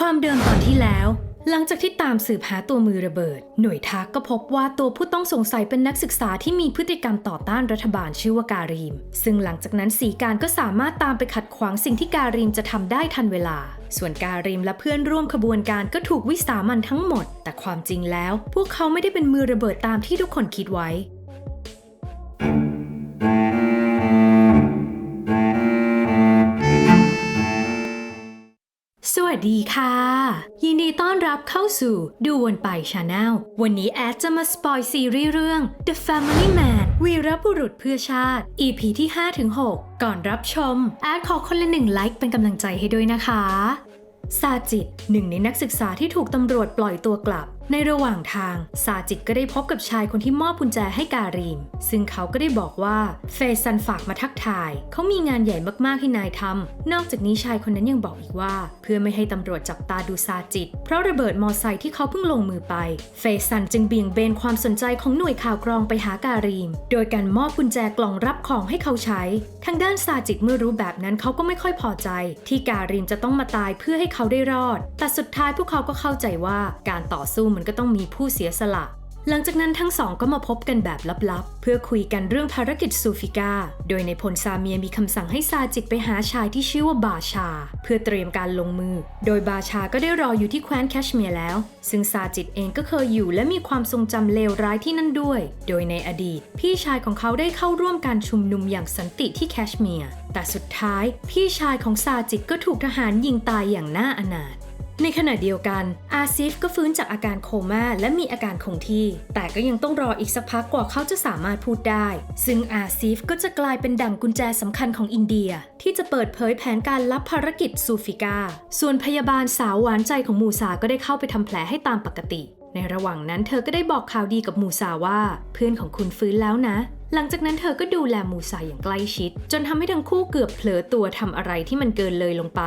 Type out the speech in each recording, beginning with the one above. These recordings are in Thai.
ความเดิมตอนที่แล้ว หลังจากที่ตามสืบหาตัวมือระเบิด หน่วยทักก็พบว่าตัวผู้ต้องสงสัยเป็นนักศึกษาที่มีพฤติกรรมต่อต้านรัฐบาลชื่อว่าการีม ซึ่งหลังจากนั้นสีการก็สามารถตามไปขัดขวางสิ่งที่การีมจะทำได้ทันเวลา ส่วนการีมและเพื่อนร่วมขบวนการก็ถูกวิสามันทั้งหมด แต่ความจริงแล้ว พวกเขาไม่ได้เป็นมือระเบิดตามที่ทุกคนคิดไว้ ดีค่ะ ยินดีต้อนรับเข้าสู่ดูวนไปชาแนลวันนี้แอดจะมาสปอยซีรีส์เรื่อง The Family Man วีรบุรุษเพื่อชาติ EP ที่ 5-6 ก่อนรับชม แอดขอคนละหนึ่งไลค์เป็นกำลังใจให้ด้วยนะคะซาจิตหนึ่งในนักศึกษาที่ถูกตำรวจปล่อยตัวกลับ ในระหว่างทางซาจิตก็ได้พบกับชายคนที่มอบกุญแจให้การีม ซึ่งเขาก็ได้บอกว่าเฟซันฝากมาทักทาย เขามีงานใหญ่มากๆให้นายทำ นอกจากนี้ชายคนนั้นยังบอกอีกว่า เพื่อไม่ให้ตำรวจจับตาดูซาจิต เพราะระเบิดมอไซค์ที่เขาเพิ่งลงมือไป เฟซันจึงเบี่ยงเบนความสนใจของหน่วยข่าวกรองไปหาการีม โดยการมอบกุญแจกล่องรับของให้เขาใช้ ทางด้านซาจิตเมื่อรู้แบบนั้นเขาก็ไม่ค่อยพอใจ ที่การีมจะต้องมาตายเพื่อให้เขาได้รอด แต่สุดท้ายพวกเขาก็เข้าใจว่าการต่อสู้มันก็ต้องมีผู้เสียสละ หลังจากนั้นทั้งสองก็มาพบกันแบบลับๆ เพื่อคุยกันเรื่องภารกิจซูฟิกา โดยในพลซาเมียมีคำสั่งให้ซาจิตไปหาชายที่ชื่อว่าบาชา เพื่อเตรียมการลงมือ โดยบาชาก็ได้รออยู่ที่แคว้นแคชเมียร์แล้ว ซึ่งซาจิตเองก็เคยอยู่และมีความทรงจำเลวร้ายที่นั่นด้วย โดยในอดีต พี่ชายของเขาได้เข้าร่วมการชุมนุมอย่างสันติที่แคชเมียร์ แต่สุดท้าย พี่ชายของซาจิตก็ถูกทหารยิงตายอย่างน่าอนาถ ในขณะเดียวกัน อาซิฟก็ฟื้นจากอาการโคม่าและมีอาการคงที่ แต่ก็ยังต้องรออีกสักพักกว่าเขาจะสามารถพูดได้ ซึ่งอาซิฟก็จะกลายเป็นดั่งกุญแจสำคัญของอินเดีย ที่จะเปิดเผยแผนการลับภารกิจซูฟิกา ส่วนพยาบาลสาวหวานใจของมูซาก็ได้เข้าไปทำแผลให้ตามปกติ ในระหว่างนั้นเธอก็ได้บอกข่าวดีกับมูซาว่า เพื่อนของคุณฟื้นแล้วนะหลังจากนั้นเธอก็ดูแลมูซาอย่างใกล้ชิด จนทำให้ทั้งคู่เกือบเผลอตัวทำอะไรที่มันเกินเลยลงไป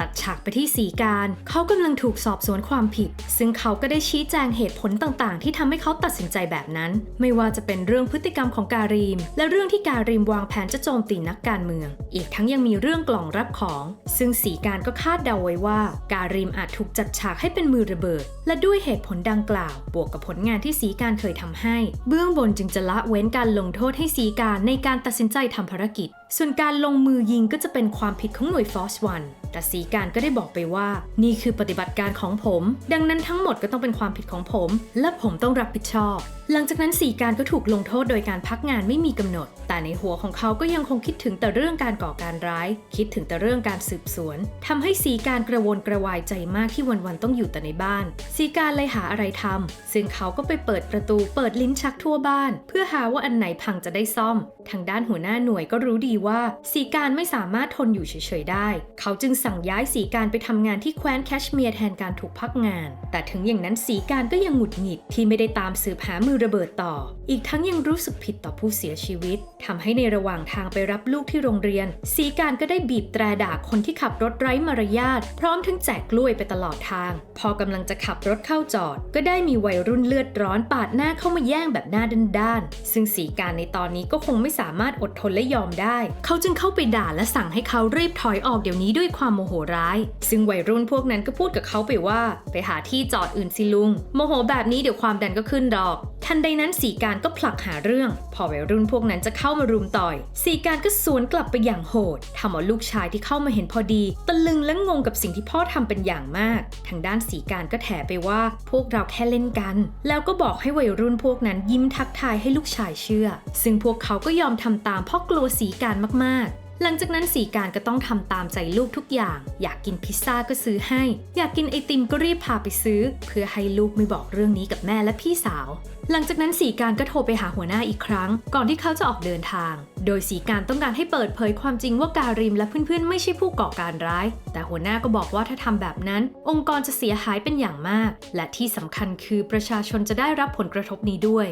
ตัดฉากไปที่สีการ เขากำลังถูกสอบสวนความผิด ซึ่งเขาก็ได้ชี้แจงเหตุผลต่างๆ ที่ทำให้เขาตัดสินใจแบบนั้น ไม่ว่าจะเป็นเรื่องพฤติกรรมของการีม และเรื่องที่การีมวางแผนจะโจมตีนักการเมือง อีกทั้งยังมีเรื่องกล่องรับของ ซึ่งสีการก็คาดเดาไว้ว่า การีมอาจถูกจัดฉากให้เป็นมือระเบิด และด้วยเหตุผลดังกล่าว บวกกับผลงานที่สีการเคยทำให้ เบื้องบนจึงจะละเว้นการลงโทษให้สีการในการตัดสินใจทำภารกิจส่วนการลงมือยิงก็จะเป็นความผิดของหน่วยฟอสวันแต่สีการก็ได้บอกไปว่า นี่คือปฏิบัติการของผม ดังนั้นทั้งหมดก็ต้องเป็นความผิดของผม และผมต้องรับผิดชอบ หลังจากนั้นสีการก็ถูกลงโทษโดยการพักงานไม่มีกำหนด แต่ในหัวของเขาก็ยังคงคิดถึงแต่เรื่องการก่อการร้าย คิดถึงแต่เรื่องการสืบสวนทำให้สีการกระวนกระวายใจมากที่วันๆต้องอยู่แต่ในบ้านสีการเลยหาอะไรทำซึ่งเขาก็ไปเปิดประตูเปิดลิ้นชักทั่วบ้าน เพื่อหาว่าอันไหนพังจะได้ซ่อม ทางด้านหัวหน้าหน่วยก็รู้ดีว่าสีการไม่สามารถทนอยู่เฉยๆได้ เขาจึงสั่งย้ายสีการไปทำงานที่แคว้นแคชเมียร์แทนการถูกพักงาน แต่ถึงอย่างนั้นสีการก็ยังหงุดหงิดที่ไม่ได้ตามสืบหามือระเบิดต่อ อีกทั้งยังรู้สึกผิดต่อผู้เสียชีวิตทำให้ในระหว่างทางไปรับลูกที่โรงเรียน สีการก็ได้บีบแตรด่าคนที่ขับรถไร้มารยาทพร้อมทั้งแจกกล้วยไปตลอดทาง พอกำลังจะขับรถเข้าจอด ก็ได้มีวัยรุ่นเลือดร้อนปาดหน้าเข้ามาแย่งแบบหน้าด้านๆซึ่งสีการในตอนนี้ก็คงไม่สามารถอดทนและยอมได้เขาจึงเข้าไปด่าและสั่งให้เขารีบถอยออกเดี๋ยวนี้ด้วยความโมโหร้าย ซึ่งวัยรุ่นพวกนั้นก็พูดกับเขาไปว่า ไปหาที่จอดอื่นสิลุง โมโหแบบนี้เดี๋ยวความดันก็ขึ้นดอก ทันใดนั้นสีการก็ผลักหาเรื่อง พอวัยรุ่นพวกนั้นจะเข้ามารุมต่อย สีการก็สวนกลับไปอย่างโหดทำเอาลูกชายที่เข้ามาเห็นพอดี ตะลึงและงงกับสิ่งที่พ่อทำเป็นอย่างมาก ทางด้านสีการก็แถไปว่าพวกเราแค่เล่นกัน แล้วก็บอกให้วัยรุ่นพวกนั้นยิ้มทักทายให้ลูกชายเชื่อ ซึ่งพวกเขาก็ยอมทำตามเพราะกลัวสีการมากๆหลังจากนั้นสีการก็ต้องทำตามใจลูกทุกอย่าง อยากกินพิซซ่าก็ซื้อให้ อยากกินไอติมก็รีบพาไปซื้อ เพื่อให้ลูกไม่บอกเรื่องนี้กับแม่และพี่สาว หลังจากนั้นสีการก็โทรไปหาหัวหน้าอีกครั้ง ก่อนที่เขาจะออกเดินทาง โดยสีการต้องการให้เปิดเผยความจริงว่าการิมและเพื่อนๆ ไม่ใช่ผู้ก่อการร้าย แต่หัวหน้าก็บอกว่าถ้าทำแบบนั้น องค์กรจะเสียหายเป็นอย่างมาก และที่สำคัญคือประชาชนจะได้รับผลกระทบนี้ด้วย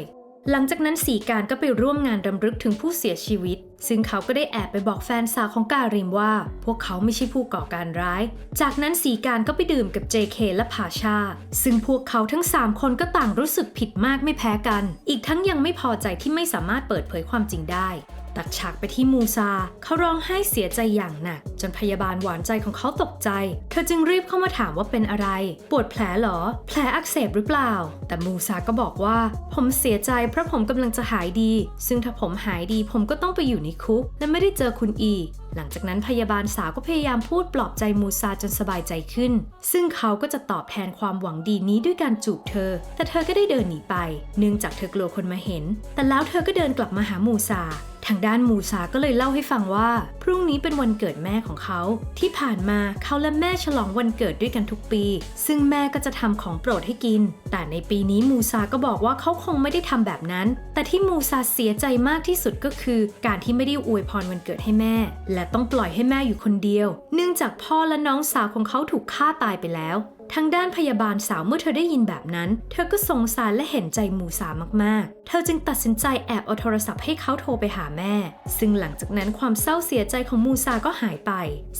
หลังจากนั้นสีการก็ไปร่วมงานรำลึกถึงผู้เสียชีวิต ซึ่งเขาก็ได้แอบไปบอกแฟนสาวของการิมว่า พวกเขาไม่ใช่ผู้ก่อการร้าย จากนั้นสีการก็ไปดื่มกับ JK และพาชา ซึ่งพวกเขาทั้ง 3 คนก็ต่างรู้สึกผิดมากไม่แพ้กัน อีกทั้งยังไม่พอใจที่ไม่สามารถเปิดเผยความจริงได้ ตัดฉากไปที่มูซา เขาร้องไห้เสียใจอย่างหนัก จนพยาบาลหวานใจของเขาตกใจ เธอจึงรีบเข้ามาถามว่าเป็นอะไร ปวดแผลหรอ แผลอักเสบหรือเปล่า แต่มูซาก็บอกว่า ผมเสียใจเพราะผมกำลังจะหายดี ซึ่งถ้าผมหายดีผมก็ต้องไปอยู่ในคุก และไม่ได้เจอคุณอี หลังจากนั้นพยาบาลสาวก็พยายามพูดปลอบใจมูซาจนสบายใจขึ้น ซึ่งเขาก็จะตอบแทนความหวังดีนี้ด้วยการจูบเธอ แต่เธอก็ได้เดินหนีไป เนื่องจากเธอกลัวคนมาเห็น แต่แล้วเธอก็เดินกลับมาหามูซาทางด้านมูซาก็เลยเล่าให้ฟังว่า พรุ่งนี้เป็นวันเกิดแม่ของเขา ที่ผ่านมาเขาและแม่ฉลองวันเกิดด้วยกันทุกปี ซึ่งแม่ก็จะทำของโปรดให้กิน แต่ในปีนี้มูซาก็บอกว่าเขาคงไม่ได้ทำแบบนั้น แต่ที่มูซาเสียใจมากที่สุดก็คือ การที่ไม่ได้อวยพรวันเกิดให้แม่ และต้องปล่อยให้แม่อยู่คนเดียว เนื่องจากพ่อและน้องสาวของเขาถูกฆ่าตายไปแล้ว ทางด้านพยาบาลสาวเมื่อเธอได้ยินแบบนั้น เธอก็สงสารและเห็นใจมูซามากๆ เธอจึงตัดสินใจแอบเอาโทรศัพท์ให้เขาโทรไปหาแม่ ซึ่งหลังจากนั้นความเศร้าเสียใจของมูซาก็หายไป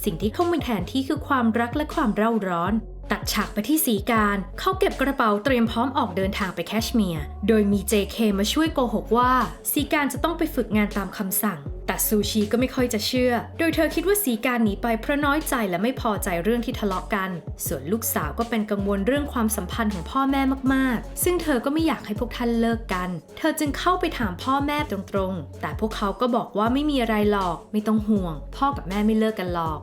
สิ่งที่เข้ามาแทนที่คือความรักและความเร่าร้อน ตัดฉากไปที่สีการเขาเก็บกระเป๋าเตรียมพร้อมออกเดินทางไปแคชเมียร์ โดยมี JK มาช่วยโกหกว่าสีการจะต้องไปฝึกงานตามคำสั่ง แต่ซูชิก็ไม่ค่อยจะเชื่อ โดยเธอคิดว่าสีการหนีไปเพราะน้อยใจและไม่พอใจเรื่องที่ทะเลาะกัน ส่วนลูกสาวก็เป็นกังวลเรื่องความสัมพันธ์ของพ่อแม่มากๆ ซึ่งเธอก็ไม่อยากให้พวกท่านเลิกกัน เธอจึงเข้าไปถามพ่อแม่ตรงๆ แต่พวกเขาก็บอกว่าไม่มีอะไรหรอก ไม่ต้องห่วง พ่อกับแม่ไม่เลิกกันหรอก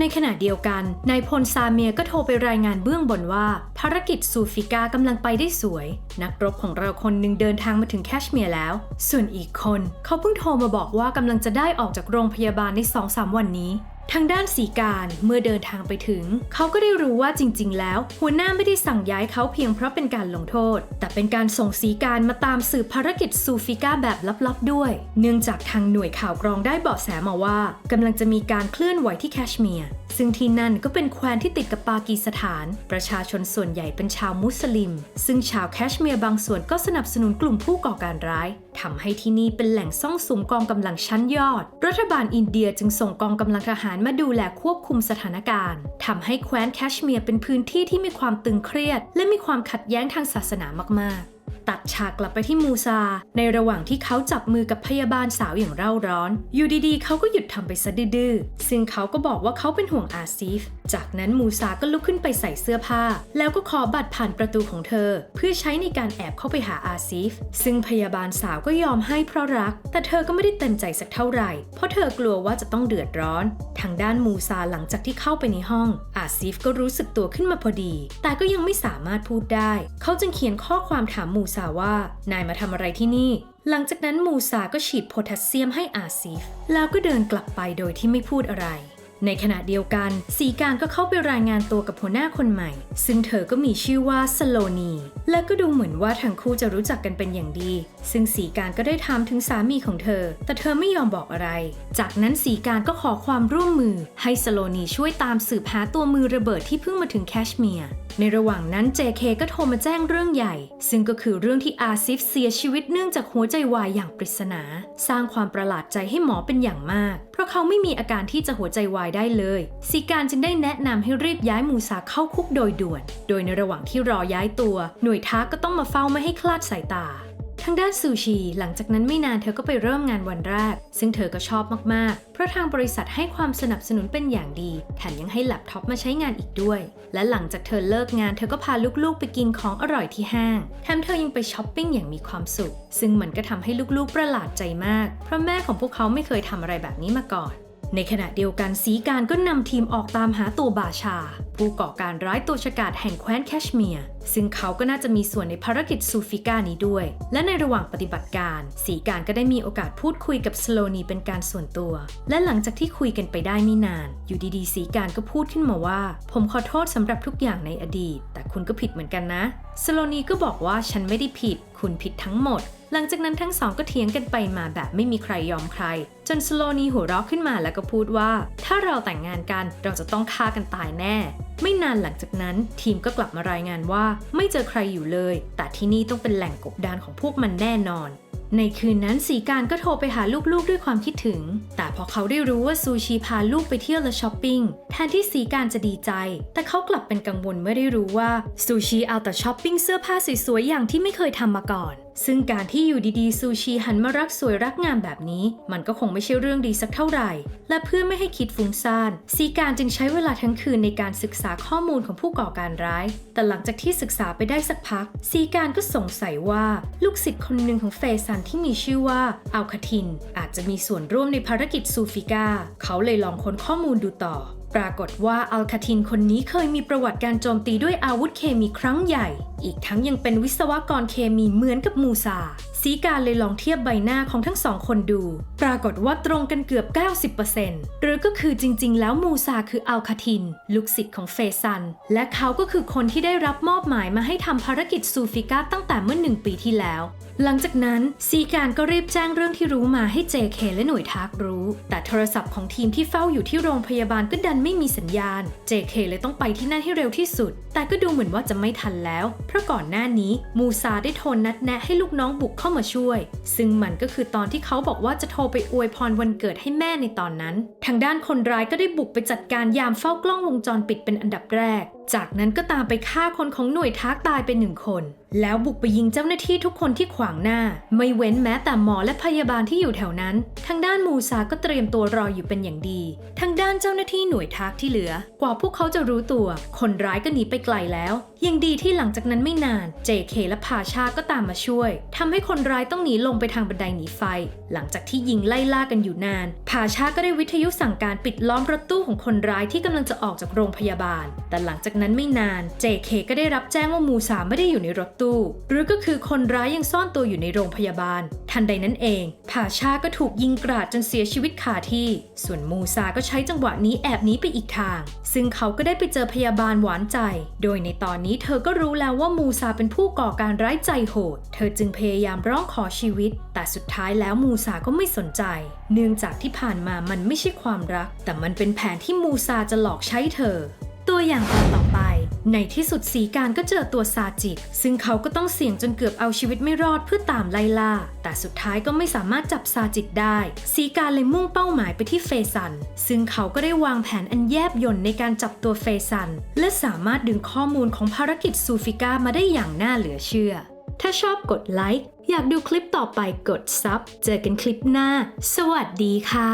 ในขณะเดียวกันนายพลซาเมียก็โทรไปรายงานเบื้องบนว่า ภารกิจซูฟิกากำลังไปได้สวย นักรบของเราคนหนึ่งเดินทางมาถึงแคชเมียร์แล้ว ส่วนอีกคน เขาเพิ่งโทรมาบอกว่ากำลังจะได้ออกจากโรงพยาบาลในสองสามวันนี้ ทางด้านสีการเมื่อเดินทางไปถึง เขาก็ได้รู้ว่าจริง ๆ แล้ว หัวหน้าไม่ได้สั่งย้ายเขาเพียงเพราะเป็นการลงโทษ แต่เป็นการส่งสีการมาตามสืบภารกิจซูฟิก้าแบบลับๆ ด้วย เนื่องจากทางหน่วยข่าวกรองได้เบาะแสมาว่ากำลังจะมีการเคลื่อนไหวที่แคชเมียร์ซึ่งที่นั่นก็เป็นแคว้นที่ติดกับปากีสถาน ประชาชนส่วนใหญ่เป็นชาวมุสลิม ซึ่งชาวแคชเมียร์บางส่วนก็สนับสนุนกลุ่มผู้ก่อการร้ายทำให้ที่นี่เป็นแหล่งซ่องสุมกองกำลังชั้นยอด รัฐบาลอินเดียจึงส่งกองกำลังทหารมาดูแลควบคุมสถานการณ์ทำให้แคว้นแคชเมียร์เป็นพื้นที่ที่มีความตึงเครียด และมีความขัดแย้งทางศาสนามากๆตัดฉากกลับไปที่มูซา ในระหว่างที่เขาจับมือกับพยาบาลสาวอย่างเร่าร้อน อยู่ดีๆ เขาก็หยุดทำไปซะดื้อๆ ซึ่งเขาก็บอกว่าเขาเป็นห่วงอาซีฟจากนั้นมูซาก็ลุกขึ้นไปใส่เสื้อผ้า แล้วก็ขอบัตรผ่านประตูของเธอ เพื่อใช้ในการแอบเข้าไปหาอาซีฟ ซึ่งพยาบาลสาวก็ยอมให้เพราะรัก แต่เธอก็ไม่ได้เต็มใจสักเท่าไหร่ เพราะเธอกลัวว่าจะต้องเดือดร้อน ทางด้านมูซาหลังจากที่เข้าไปในห้อง อาซีฟก็รู้สึกตัวขึ้นมาพอดี แต่ก็ยังไม่สามารถพูดได้ เขาจึงเขียนข้อความถามมูซาว่า นายมาทำอะไรที่นี่หลังจากนั้นมูซาก็ฉีดโพแทสเซียมให้อาซีฟ แล้วก็เดินกลับไปโดยที่ไม่พูดอะไร ในขณะเดียวกัน สีการก็เข้าไปรายงานตัวกับหัวหน้าคนใหม่ ซึ่งเธอก็มีชื่อว่าสโลนี และก็ดูเหมือนว่าทั้งคู่จะรู้จักกันเป็นอย่างดี ซึ่งสีการก็ได้ถามถึงสามีของเธอ แต่เธอไม่ยอมบอกอะไร จากนั้นสีการก็ขอความร่วมมือ ให้สโลนีช่วยตามสืบหาตัวมือระเบิดที่เพิ่งมาถึงแคชเมียร์ ในระหว่างนั้น JK ก็โทรมาแจ้งเรื่องใหญ่ ซึ่งก็คือเรื่องที่อาซิฟเสียชีวิตเนื่องจากหัวใจวายอย่างปริศนา สร้างความประหลาดใจให้หมอเป็นอย่างมาก เพราะเขาไม่มีอาการที่จะหัวใจวายได้เลยซีการจึงได้แนะนำให้รีบย้ายมูซาเข้าคุกโดยด่วน โดยในระหว่างที่รอย้ายตัว หน่วยทักก็ต้องมาเฝ้าไม่ให้คลาดสายตา ทางด้านซูชิหลังจากนั้นไม่นานเธอก็ไปเริ่มงานวันแรก ซึ่งเธอก็ชอบมากๆ เพราะทางบริษัทให้ความสนับสนุนเป็นอย่างดี แถมยังให้แล็ปท็อปมาใช้งานอีกด้วย และหลังจากเธอเลิกงานเธอก็พาลูกๆ ไปกินของอร่อยที่ห้าง แถมเธอยังไปช้อปปิ้งอย่างมีความสุข ซึ่งมันก็ทำให้ลูกๆประหลาดใจมาก เพราะแม่ของพวกเขาไม่เคยทำอะไรแบบนี้มาก่อน ในขณะเดียวกันสีการก็นำทีมออกตามหาตัวบาชา ผู้ก่อการร้ายตัวฉกาจแห่งแคว้นแคชเมียร์ซึ่งเขาก็น่าจะมีส่วนในภารกิจซูฟิก้านี้ด้วย และในระหว่างปฏิบัติการ สีการก็ได้มีโอกาสพูดคุยกับสโลนีเป็นการส่วนตัว และหลังจากที่คุยกันไปได้ไม่นาน อยู่ดีๆ สีการก็พูดขึ้นมาว่า ผมขอโทษสำหรับทุกอย่างในอดีต แต่คุณก็ผิดเหมือนกันนะ สโลนีก็บอกว่าฉันไม่ได้ผิด คุณผิดทั้งหมดหลังจากนั้นทั้งสองก็เถียงกันไปมาแบบไม่มีใครยอมใคร จนสโลนีหัวเราะขึ้นมาแล้วก็พูดว่า ถ้าเราแต่งงานกันเราจะต้องฆ่ากันตายแน่ไม่นานหลังจากนั้นทีมก็กลับมารายงานว่าไม่เจอใครอยู่เลย แต่ที่นี่ต้องเป็นแหล่งกบดานของพวกมันแน่นอน ในคืนนั้นสีการก็โทรไปหาลูกๆด้วยความคิดถึง แต่พอเขาได้รู้ว่าซูชิพาลูกไปเที่ยวและช้อปปิ้งแทนที่สีการจะดีใจ แต่เขากลับเป็นกังวลเมื่อได้รู้ว่าซูชิเอาแต่ช้อปปิ้งเสื้อผ้าสวยๆอย่างที่ไม่เคยทำมาก่อน ซึ่งการที่อยู่ดีๆซูชีหันมารักสวยรักงามแบบนี้ มันก็คงไม่ใช่เรื่องดีสักเท่าไหร่ และเพื่อไม่ให้คิดฟุ้งซ่านซีการจึงใช้เวลาทั้งคืนในการศึกษาข้อมูลของผู้ก่อการร้าย แต่หลังจากที่ศึกษาไปได้สักพัก ซีการก็สงสัยว่าลูกศิษย์คนหนึ่งของเฟซันที่มีชื่อว่าอัลคาทิน อาจจะมีส่วนร่วมในภารกิจซูฟิกาเขาเลยลองค้นข้อมูลดูต่อ ปรากฏว่าอัลคาทินคนนี้เคยมีประวัติการโจมตีด้วยอาวุธเคมีครั้งใหญ่ อีกทั้งยังเป็นวิศวกรเคมีเหมือนกับมูซา สีการเลยลองเทียบใบหน้าของทั้งสองคนดู ปรากฏว่าตรงกันเกือบ 90%หรือก็คือจริง ๆ แล้วมูซาคืออัลคาทิน ลูกศิษย์ของเฟซัน และเขาก็คือคนที่ได้รับมอบหมายมาให้ทำภารกิจซูฟิก้าตั้งแต่เมื่อหนึ่งปีที่แล้ว หลังจากนั้นซีการก็รีบแจ้งเรื่องที่รู้มาให้ JK และหน่วยทักรู้ แต่โทรศัพท์ของทีมที่เฝ้าอยู่ที่โรงพยาบาลก็ดันไม่มีสัญญาณ JK เลยต้องไปที่นั่นให้เร็วที่สุด แต่ก็ดูเหมือนว่าจะไม่ทันแล้ว เพราะก่อนหน้านี้มูซาได้โทรนัดแนะให้ลูกน้องบุกเข้ามาช่วย ซึ่งมันก็คือตอนที่เขาบอกว่าจะโทรไปอวยพรวันเกิดให้แม่ในตอนนั้น ทางด้านคนร้ายก็ได้บุกไปจัดการยามเฝ้ากล้องวงจรปิดเป็นอันดับแรก จากนั้นก็ตามไปฆ่าคนของหน่วยทักตายไปหนึ่งคน แล้วบุกไปยิงเจ้าหน้าที่ทุกคนที่ขวางหน้า ไม่เว้นแม้แต่หมอและพยาบาลที่อยู่แถวนั้น ทางด้านมูซาก็เตรียมตัวรออยู่เป็นอย่างดี ทางด้านเจ้าหน้าที่หน่วยทักที่เหลือ กว่าพวกเขาจะรู้ตัว คนร้ายก็หนีไปไกลแล้ว ยังดีที่หลังจากนั้นไม่นาน JK และพาชาก็ตามมาช่วยทำให้คนร้ายต้องหนีลงไปทางบันไดหนีไฟ หลังจากที่ยิงไล่ล่ากันอยู่นาน พาชาก็ได้วิทยุสั่งการปิดล้อมรถตู้ของคนร้ายที่กำลังจะออกจากโรงพยาบาล แต่หลังจากนั้นไม่นาน JK ก็ได้รับแจ้งว่ามูซาไม่ได้อยู่ในรถตู้หรือก็คือคนร้ายยังซ่อนตัวอยู่ในโรงพยาบาล ทันใดนั้นเองพาชาก็ถูกยิงกราดจนเสียชีวิตคาที่ ส่วนมูซาก็ใช้จังหวะนี้แอบหนีไปอีกทาง ซึ่งเขาก็ได้ไปเจอพยาบาลหวานใจ โดยในตอนนี้เธอก็รู้แล้วว่ามูซาเป็นผู้ก่อการร้ายใจโหด เธอจึงพยายามร้องขอชีวิต แต่สุดท้ายแล้วมูซาก็ไม่สนใจ เนื่องจากที่ผ่านมามันไม่ใช่ความรัก แต่มันเป็นแผนที่มูซาจะหลอกใช้เธอ ตัวอย่างตอนต่อไป ในที่สุดสีการก็เจอตัวซาจิตซึ่งเขาก็ต้องเสี่ยงจนเกือบเอาชีวิตไม่รอดเพื่อตามไล่ล่า แต่สุดท้ายก็ไม่สามารถจับซาจิตได้ สีการเลยมุ่งเป้าหมายไปที่เฟซัน ซึ่งเขาก็ได้วางแผนอันแยบยลในการจับตัวเฟซัน และสามารถดึงข้อมูลของภารกิจซูฟิก้ามาได้อย่างน่าเหลือเชื่อ ถ้าชอบกดไลค์อยากดูคลิปต่อไปกดซับเจอกันคลิปหน้า สวัสดีค่ะ